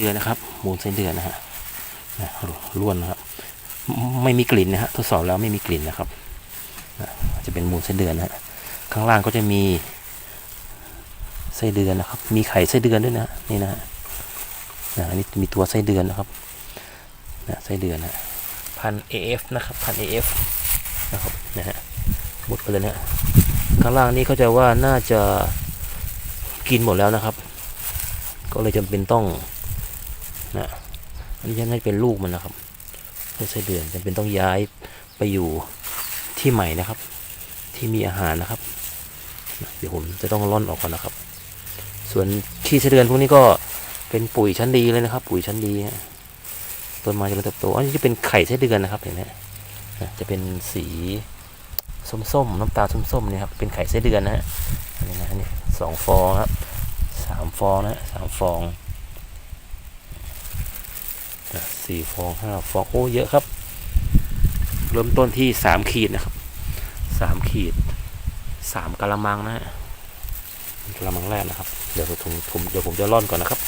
เดือนนะครับ มูลไส้เดือนนะฮะนะล้วนนะครับ ไม่มีกลิ่นนะฮะทดสอบแล้วไม่มีกลิ่นนะครับจะเป็นมูลไส้เดือนนะฮะข้างล่างก็จะมีไส้เดือนนะครับ มีไข่ไส้เดือนด้วยนะนี่นะฮะนะอันนี้มีตัวไส้เดือนนะครับนะไส้เดือนนะพัน AF นะครับพัน AF นะครับนะฮะหมดไปเลยนะข้างล่างนี้เขาใจะว่าน่าจะกินหมดแล้วนะครับ ก็เลยจำเป็นต้อง นะอันนี้จะน่าจะเป็นลูกมันนะครับไม่ใช่เดือนจำเป็นต้องย้ายไปอยู่ที่ใหม่นะครับ ที่มีอาหารนะครับนะเดี๋ยวผมจะต้องร่อนออกก่อนนะครับ ส่วนขี้ไส้เดือนพวกนี้ก็เป็นปุ๋ยชั้นดีเลยนะครับ ปุ๋ยชั้นดีต้นไม้เจริญเติบโตอันนี้จะเป็นไข่ไส้เดือนนะครับเห็นไหมจะเป็นสีส้มๆ น้ำตาลส้มๆเนี่ยครับเป็นไข่ไส้เดือนนะฮะนนี้นะนนี่สองฟองครับสามฟองนะสามฟองอะ สี่ฟองห้าฟองโอ้เยอะครับ เริ่มต้นที่สามขีดนะครับสามขีดสามกะละมังนะฮะกะละมังแรกนะครับ เดี๋ยวผมผมเดี๋ยวผมจะร่อนก่อนนะครับ